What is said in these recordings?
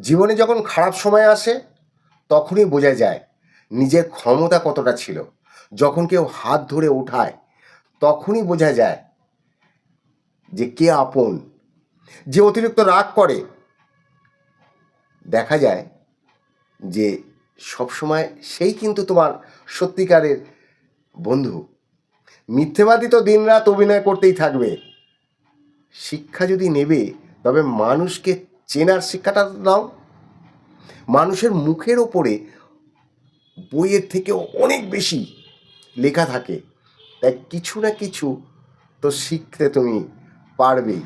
জীবনে যখন খারাপ সময় আসে, তখনই বোঝা যায় নিজের ক্ষমতা কতটা ছিল। যখন কেউ হাত ধরে ওঠায় তখনই বোঝা যায় যে কে আপন। যে অতিরিক্ত রাগ করে, দেখা যায় যে সবসময় সেই কিন্তু তোমার সত্যিকারের বন্ধু। মিথ্যেবাদী তো দিনরাত অভিনয় করতেই থাকবে। শিক্ষা যদি নেবে, তবে মানুষকে চেনার শিক্ষাটা নাও। মানুষের মুখের ওপরে বইয়ের থেকেও অনেক বেশি লেখা থাকে। তাই কিছু না কিছু তো শিখতে তুমি পারবেই।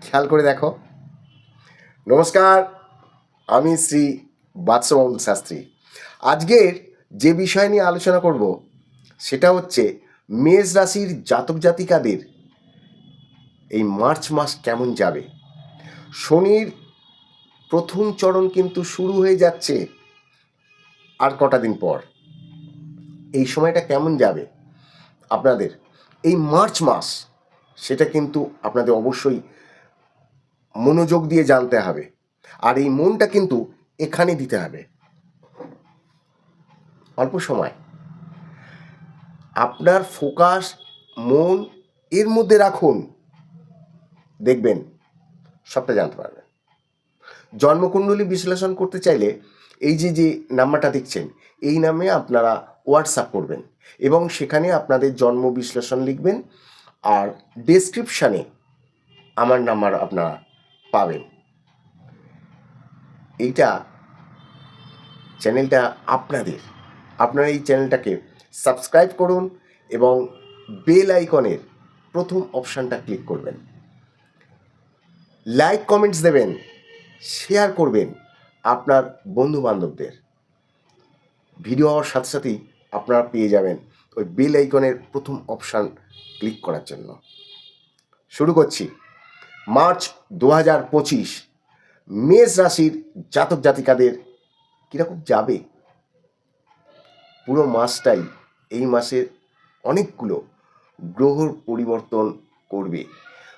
খেয়াল করে দেখো। নমস্কার, আমি শ্রী বাদশাহুল শাস্ত্রী। আজকের যে বিষয় নিয়ে আলোচনা করব, সেটা হচ্ছে মেষ রাশির জাতক জাতিকাদের এই মার্চ মাস কেমন যাবে? শনির প্রথম চরণ কিন্তু শুরু হয়ে যাচ্ছে আর কটা দিন পর। এই সময়টা কেমন যাবে আপনাদের? এই মার্চ মাস, সেটা কিন্তু আপনাদের অবশ্যই মনোযোগ দিয়ে জানতে হবে। আর এই মনটা কিন্তু এখানে দিতে হবে। অল্প সময়। আপনার ফোকাস মন এর মধ্যে রাখুন। দেখবেন সবটা জানতে পারবেন জন্মকুণ্ডলী বিশ্লেষণ করতে চাইলে এই যে যে নাম্বারটা দেখছেন, এই নামে আপনারা হোয়াটসঅ্যাপ করবেন এবং সেখানে আপনাদের জন্ম বিশ্লেষণ লিখবেন আর ডেসক্রিপশানে আমার নাম্বার আপনারা পাবেন। এইটা চ্যানেলটা আপনাদের। আপনারা এই চ্যানেলটাকে সাবস্ক্রাইব করুন এবং বেল আইকনের প্রথম অপশানটা ক্লিক করবেন। লাইক কমেন্টস দেবেন শেয়ার করবেন আপনার বন্ধু বান্ধবদের ভিডিও হওয়ার সাথে সাথেই আপনারা পেয়ে যাবেন ওই বেল আইকনের প্রথম অপশান ক্লিক করার জন্য। শুরু করছি। মার্চ দু হাজার পঁচিশ, মেষ রাশির জাতক জাতিকাদের কীরকম যাবে? পুরো মাসটাই, এই মাসের অনেকগুলো গ্রহর পরিবর্তন করবে।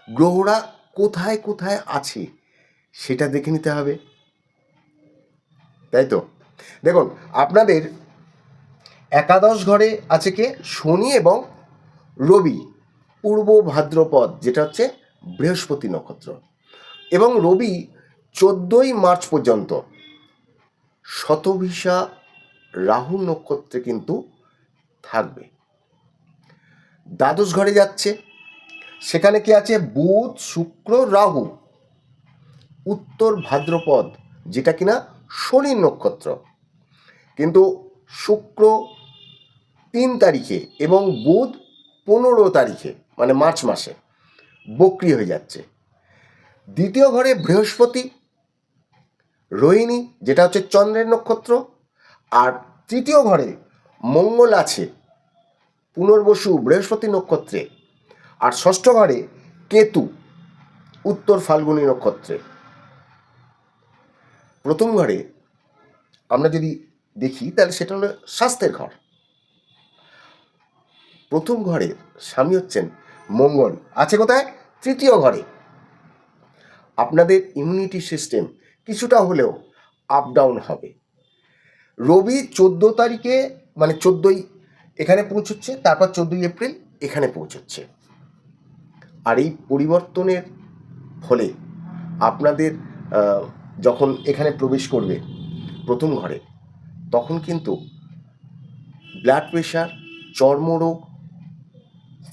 গ্রহরা কোথায় কোথায় আছে সেটা দেখে নিতে হবে। তাই তো? দেখুন, আপনাদের একাদশ ঘরে আছে কে? শনি এবং রবি, পূর্ব ভাদ্রপদ, যেটা হচ্ছে বৃহস্পতি নক্ষত্র। এবং রবি চোদ্দোই মার্চ পর্যন্ত। শতভিসা রাহু নক্ষত্রে কিন্তু থাকবে। দ্বাদশ ঘরে যাচ্ছে সেখানে কি আছে? বুধ, শুক্র, রাহু। উত্তর ভাদ্রপদ, যেটা কিনা শনি নক্ষত্র। কিন্তু শুক্র তিন তারিখে এবং বুধ পনেরো তারিখে মানে মার্চ মাসে বক্রি হয়ে যাচ্ছে। দ্বিতীয় ঘরে বৃহস্পতি, রোহিণী, যেটা হচ্ছে চন্দ্রের নক্ষত্র। আর তৃতীয় ঘরে মঙ্গল আছে, পুনর্বসু বৃহস্পতি নক্ষত্রে। আর ষষ্ঠ ঘরে কেতু, উত্তর ফাল্গুনী নক্ষত্রে। প্রথম ঘরে আমরা যদি দেখি, তাহলে সেটা হলো স্বাস্থ্যের ঘর। প্রথম ঘরে স্বামী হচ্ছেন মঙ্গল, আছে কোথায়? তৃতীয় ঘরে। আপনাদের ইমিউনিটি সিস্টেম কিছুটা হলেও আপ ডাউন হবে। রবি চোদ্দ তারিখে মানে চোদ্দোই এখানে পৌঁছচ্ছে, তারপর চোদ্দোই এপ্রিল এখানে পৌঁছচ্ছে। আর এই পরিবর্তনের ফলে আপনাদের যখন এখানে প্রবেশ করবে প্রথম ঘরে, তখন কিন্তু ব্লাড প্রেশার চর্মরোগ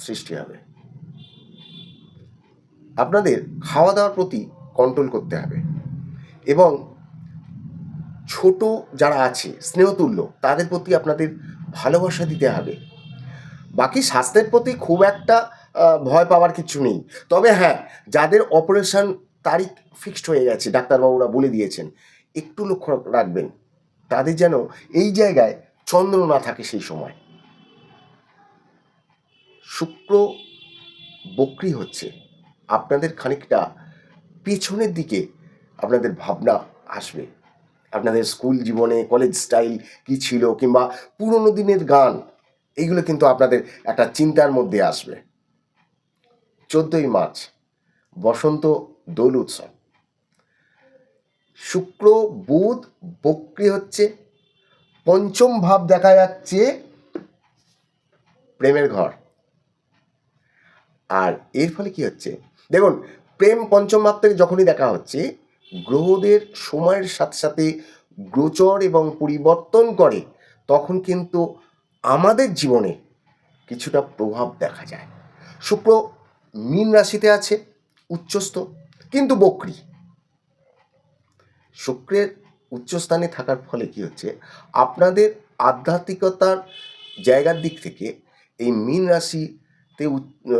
সৃষ্টি হবে। আপনাদের খাওয়া দাওয়ার প্রতি কন্ট্রোল করতে হবে এবং ছোট যারা আছে, স্নেহতুল্য, তাদের প্রতি আপনাদের ভালোবাসা দিতে হবে। বাকি স্বাস্থ্যের প্রতি খুব একটা ভয় পাওয়ার কিছু নেই। তবে হ্যাঁ যাদের অপারেশন তারিখ ফিক্সড হয়ে গেছে, ডাক্তারবাবুরা বলে দিয়েছেন, একটু লক্ষ্য রাখবেন, তাদের যেন এই জায়গায় চন্দ্র না থাকে সেই সময়। শুক্র বক্রি হচ্ছে, আপনাদের খানিকটা পেছনের দিকে আপনাদের ভাবনা আসবে। আপনাদের স্কুল জীবনে কলেজ স্টাইল কি ছিল, কিংবা পুরনো দিনের গান এইগুলো কিন্তু আপনাদের একটা চিন্তার মধ্যে আসবে। চোদ্দোই মার্চ, বসন্ত দোল উৎসব। শুক্র, বুধ, বক্রি হচ্ছে পঞ্চম ভাব দেখা যাচ্ছে প্রেমের ঘর। আর এর ফলে কি হচ্ছে? দেখুন, প্রেম পঞ্চম ভাব থেকে যখনই দেখা হচ্ছে, গ্রহদের সময়ের সাথে সাথে গোচর এবং পরিবর্তন করে, তখন কিন্তু আমাদের জীবনে কিছুটা প্রভাব দেখা যায়। শুক্র মীন রাশিতে আছে, উচ্চস্থ কিন্তু বক্রি। শুক্রের উচ্চস্থানে থাকার ফলে কি হচ্ছে? আপনাদের আধ্যাত্মিকতার জায়গার দিক থেকে এই মীন রাশিতে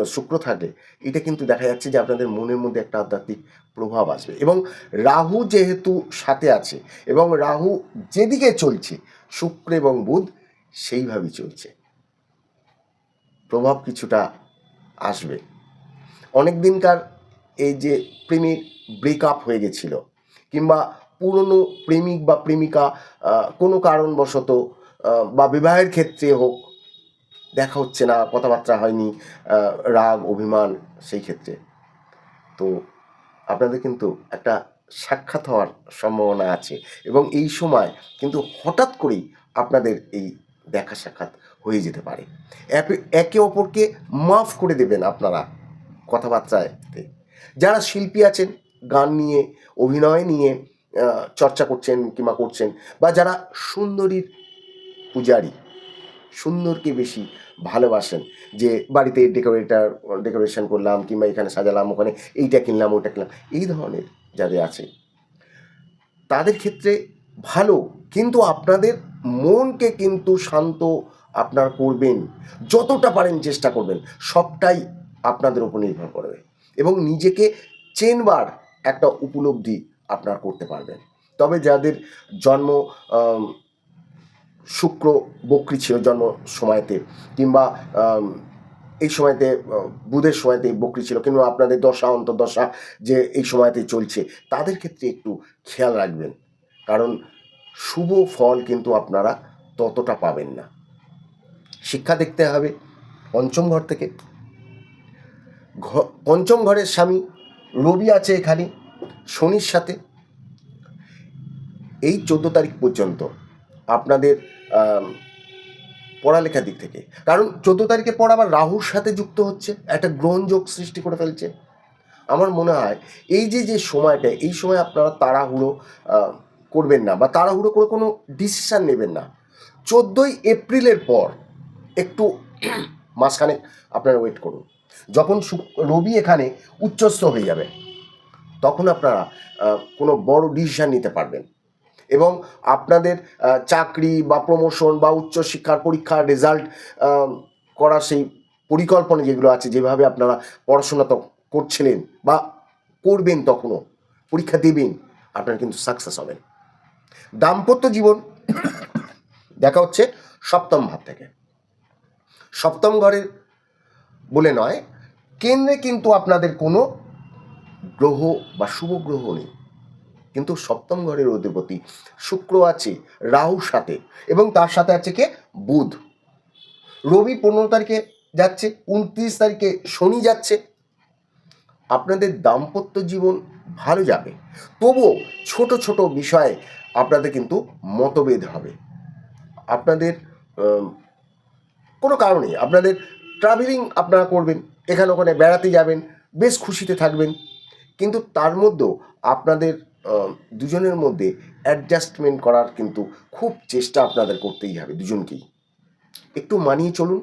শুক্র থাকলে এটা কিন্তু দেখা যাচ্ছে যে আপনাদের মনের মধ্যে একটা আধ্যাত্মিক প্রভাব আসবে এবং রাহু যেহেতু সাথে আছে এবং রাহু যেদিকে চলছে, শুক্র এবং বুধ সেইভাবেই চলছে। প্রভাব কিছুটা আসবে। অনেক দিনকার এই যে প্রেমের ব্রেকআপ হয়ে গেছিল কিংবা পুরনো প্রেমিক বা প্রেমিকা কোনো কারণবশত বা বিবাহের ক্ষেত্রে হোক, দেখা হচ্ছে না, কথাবার্তা হয়নি রাগ, অভিমান সেই ক্ষেত্রে। তো আপনাদের কিন্তু একটা সাক্ষাৎ হওয়ার সম্ভাবনা আছে এবং এই সময় কিন্তু হঠাৎ করেই আপনাদের এই দেখা সাক্ষাৎ হয়ে যেতে পারে। একে অপরকে মাফ করে দেবেন আপনারা। কথাবার্তায়। যারা শিল্পী আছেন, গান নিয়ে, অভিনয় নিয়ে চর্চা করছেন কিংবা করছেন বা যারা সুন্দরীর পূজারী, সুন্দরকে বেশি ভালোবাসেন, যে বাড়িতে ডেকোরেটার ডেকোরেশন করলাম কিংবা এখানে সাজালাম, ওখানে এইটা কিনলাম ওটা কিনলাম, এই ধরনের যাদের আছে, তাদের ক্ষেত্রে ভালো, কিন্তু আপনাদের মনকে কিন্তু শান্ত আপনার করবেন, যতটা পারেন চেষ্টা করবেন, সবটাই আপনাদের উপর নির্ভর করবে এবং নিজেকে চেনবার একটা উপলব্ধি আপনার করতে পারবেন। তবে যাদের জন্ম শুক্র, বকরি ছিল জন্ম সময়তে কিংবা এই সময়তে বুধের সময়তে বকরি ছিল কিংবা আপনাদের দশা, অন্তর্দশা যে এই সময়তে চলছে, তাদের ক্ষেত্রে একটু খেয়াল রাখবেন। কারণ শুভ ফল কিন্তু আপনারা ততটা পাবেন না। শিক্ষা দেখতে হবে, পঞ্চম ঘর থেকে পঞ্চম ঘরের স্বামী রবি আছে এখানে, শনির সাথে। এই চোদ্দ তারিখ পর্যন্ত আপনাদের পড়ালেখার দিক থেকে। কারণ চোদ্দ তারিখে পর আবার রাহুর সাথে যুক্ত হচ্ছে, একটা গ্রহণযোগ সৃষ্টি করে ফেলছে। আমার মনে হয় এই যে যে সময়টা, এই সময় আপনারা তাড়াহুড়ো করবেন না বা তাড়াহুড়ো করে কোনো ডিসিশান নেবেন না। চোদ্দোই এপ্রিলের পর একটু মাঝখানে আপনারা ওয়েট করুন। যখন রবি এখানে উচ্চস্থ হয়ে যাবে, তখন আপনারা কোনো বড় ডিসিশান নিতে পারবেন। এবং আপনাদের চাকরি বা প্রমোশন বা উচ্চশিক্ষার পরীক্ষার রেজাল্ট করার সেই পরিকল্পনা যেগুলো আছে, যেভাবে আপনারা পড়াশোনা তো করছিলেন বা করবেন তখনও, পরীক্ষা দেবেন, আপনারা কিন্তু সাকসেস হবেন। দাম্পত্য জীবন দেখা হচ্ছে সপ্তম ভাব থেকে। সপ্তম ঘরের বলে নয়, কেন্দ্রে কিন্তু আপনাদের কোনো গ্রহ বা শুভ গ্রহ নেই। কিন্তু সপ্তম ঘরের অধিপতি শুক্র আছে রাহুর সাথে এবং তার সাথে আছে কে? বুধ। রবি পনেরো তারিখে যাচ্ছে, উনত্রিশ তারিখে শনি যাচ্ছে। আপনাদের দাম্পত্য জীবন ভালো যাবে। তবুও ছোট ছোট বিষয়ে আপনাদের কিন্তু মতভেদ হবে। আপনাদের কোনো কারণে আপনাদের ট্রাভেলিং আপনারা করবেন, এখানে ওখানে বেড়াতে যাবেন, বেশ খুশিতে থাকবেন। কিন্তু তার মধ্যেও আপনাদের দুজনের মধ্যে অ্যাডজাস্টমেন্ট করার কিন্তু খুব চেষ্টা আপনাদের করতেই হবে দুজনকেই। একটু মানিয়ে চলুন,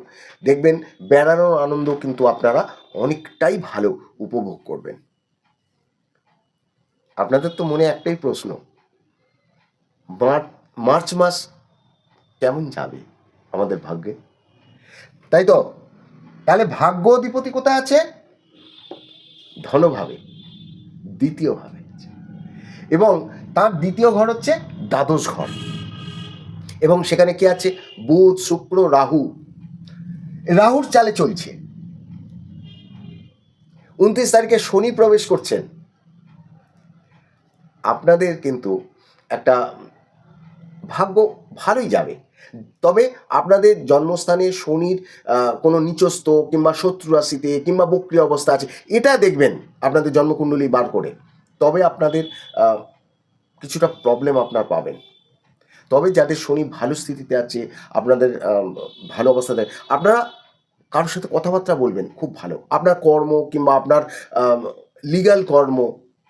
দেখবেন বেড়ানোর আনন্দ কিন্তু আপনারা অনেকটাই ভালো উপভোগ করবেন। আপনাদের তো মনে একটাই প্রশ্ন মার্চ মাস কেমন যাবে আমাদের ভাগ্যে? তাই তো? তাহলে ভাগ্য অধিপতি কোথায় আছে? ধনভাবে দ্বিতীয় ভাবে এবং তার দ্বিতীয় ঘর হচ্ছে দ্বাদশ ঘর। এবং সেখানে কি আছে? বুধ, শুক্র, রাহু। রাহুর চালে চলছে। উনত্রিশ তারিখে শনি প্রবেশ করছেন। আপনাদের কিন্তু একটা ভাগ্য ভালোই যাবে। তবে আপনাদের জন্মস্থানে শনির কোনো নিচস্থ কিংবা শত্রু রাশিতে কিংবা বক্রি অবস্থা আছে, এটা দেখবেন আপনাদের জন্মকুণ্ডলী বার করে। তবে আপনাদের কিছুটা প্রবলেম আপনার পাবেন। তবে যাদের শনি ভালো স্থিতিতে আছে, আপনাদের ভালো অবস্থাতে আপনারা কারোর সাথে কথাবার্তা বলবেন, খুব ভালো। আপনার কর্ম কিংবা আপনার লিগ্যাল কর্ম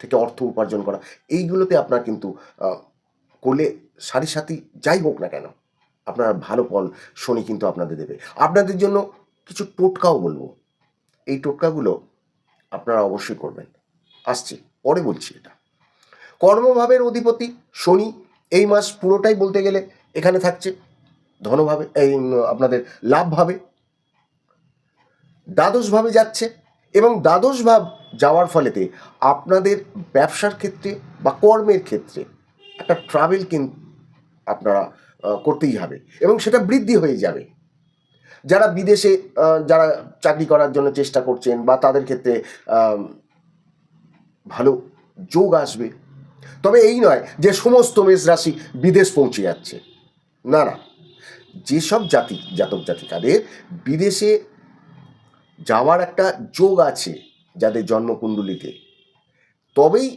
থেকে অর্থ উপার্জন করা, এইগুলোতে আপনার কিন্তু করলে সারি সাথী যাই হোক না কেন আপনার ভালো ফল শনি কিন্তু আপনাদের দেবে। আপনাদের জন্য কিছু টোটকাও বলব। এই টোটকাগুলো আপনারা অবশ্যই করবেন। আসছি, পরে বলছি এটা। কর্মভাবের অধিপতি শনি এই মাস পুরোটাই বলতে গেলে এখানে থাকছে। ধনভাবে, এই আপনাদের লাভভাবে। দ্বাদশভাবে যাচ্ছে এবং দ্বাদশ ভাব যাওয়ার ফলেতে আপনাদের ব্যবসার ক্ষেত্রে বা কর্মের ক্ষেত্রে একটা ট্রাভেল কিন্তু আপনারা করতেই হবে এবং সেটা বৃদ্ধি হয়ে যাবে। যারা বিদেশে যারা চাকরি করার জন্য চেষ্টা করছেন বা তাদের ক্ষেত্রে ভালো যোগ আসবে। তবে এই নয় যে সমস্ত মেষ রাশি বিদেশ পৌঁছে যাচ্ছে। না না। যেসব জাতি, জাতক জাতিকাদের বিদেশে যাওয়ার একটা যোগ আছে যাদের জন্মকুণ্ডলিতে, তবেই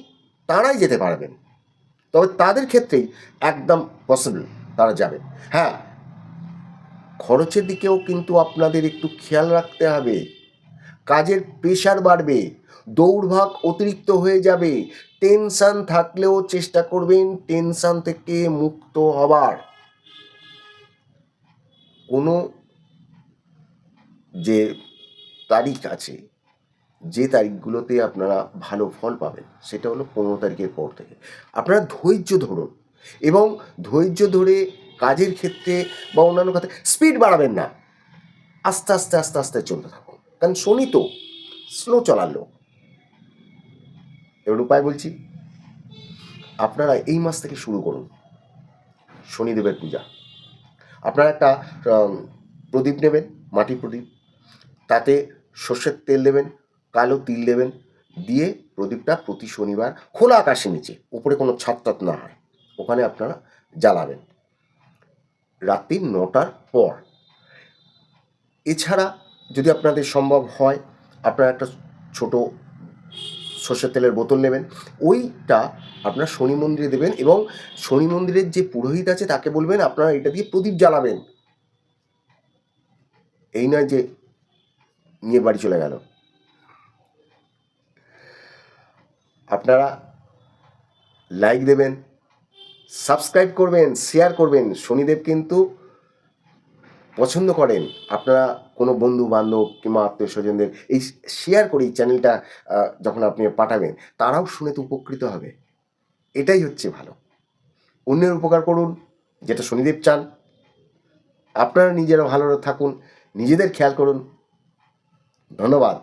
তারাই যেতে পারবেন। তবে তাদের ক্ষেত্রেই একদম পসিবল তারা যাবে। হ্যাঁ খরচের দিকেও কিন্তু আপনাদের একটু খেয়াল রাখতে হবে। কাজের প্রেশার বাড়বে, দৌড়ভাগ অতিরিক্ত হয়ে যাবে। টেনশান থাকলেও চেষ্টা করবেন টেনশান থেকে মুক্ত হবার। কোনো যে তারিখ আছে, যে তারিখগুলোতে আপনারা ভালো ফল পাবেন, সেটা হলো পনেরো তারিখের পর থেকে। আপনারা ধৈর্য ধরুন। এবং ধৈর্য ধরে কাজের ক্ষেত্রে বা অন্যান্য ক্ষেত্রে স্পিড বাড়াবেন না। আস্তে আস্তে আস্তে আস্তে চলতে থাকুন। কারণ শনি তো স্লো চলার লোক। এবার উপায় বলছি, আপনারা এই মাস থেকে শুরু করুন। শনিদেবের পূজা। আপনারা একটা প্রদীপ নেবেন, মাটি প্রদীপ। তাতে সর্ষের তেল দেবেন, কালো তিল দেবেন। দিয়ে প্রদীপটা প্রতি শনিবার খোলা আকাশের নিচে, উপরে কোনো ছাদ টাত না হয়। ওখানে আপনারা জ্বালাবেন। রাত্রি নটার পর। এছাড়া যদি আপনাদের সম্ভব হয়, আপনারা একটা ছোট সর্ষের তেলের বোতল নেবেন। ওইটা আপনার শনি মন্দিরে দেবেন এবং শনি মন্দিরের যে পুরোহিত আছে তাকে বলবেন, আপনারা এটা দিয়ে প্রদীপ জ্বালাবেন। এই নয় যে নিয়ে বাড়ি চলে গেল। আপনারা লাইক দেবেন সাবস্ক্রাইব করবেন শেয়ার করবেন। শনিদেব কিন্তু পছন্দ করেন আপনারা কোনো বন্ধু বান্ধব কিংবা আত্মীয় স্বজনদের এই শেয়ার করে এই চ্যানেলটা যখন আপনি পাঠাবেন, তারাও শুনে তো উপকৃত হবে। এটাই হচ্ছে ভালো। অন্যের উপকার করুন, যেটা শনিদেব চান। আপনারা নিজেরা ভালো থাকুন, নিজেদের খেয়াল করুন। ধন্যবাদ।